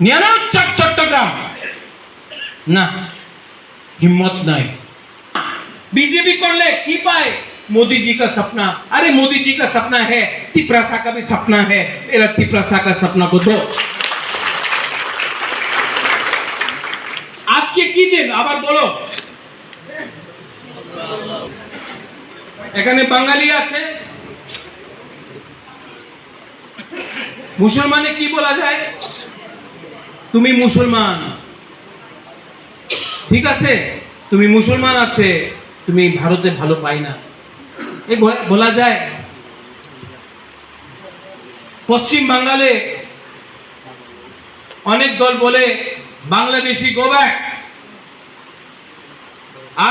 নিয়ানচক চট্টগ্রাম না हिम्मत नहीं बीजेपी করলে কি পায় मोदी जी का सपना अरे मोदी जी का सपना है तिपरासा का भी सपना है मेरा तिपरासा का सपना को दो আজকে কি দিন আবার বলো এখানে বাঙালি আছে মুসলমানে কি বলা যায় তুমি মুসলমান। ঠিক আছে? তুমি মুসলমান আছে, তুমি ভারতে ভালো পাই না। এই বলা যায়, পশ্চিম বাঙালে অনেক দল বলে, বাংলাদেশি গো ব্যাক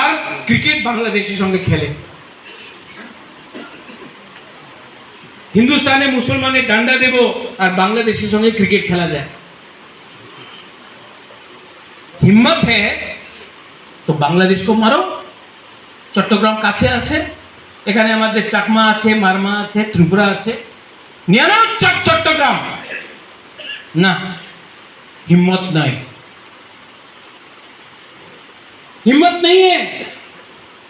আর ক্রিকেট বাংলাদেশের সঙ্গে খেলে। হিন্দুস্তানে মুসলমানের ডান্ডা দেব আর বাংলাদেশের সঙ্গে ক্রিকেট খেলা যায়। হিম্মত है তো বাংলাদেশকে মারো চট্টগ্রাম কাছে আছে এখানে আমাদের চাকমা আছে মারমা আছে ত্রিপুরা আছে নিয়ানচক চট্টগ্রাম না हिम्मत नहीं हिम्मत नहीं है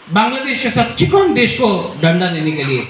बांग्लादेश जैसा चिकन देश को डंडा देने के लिए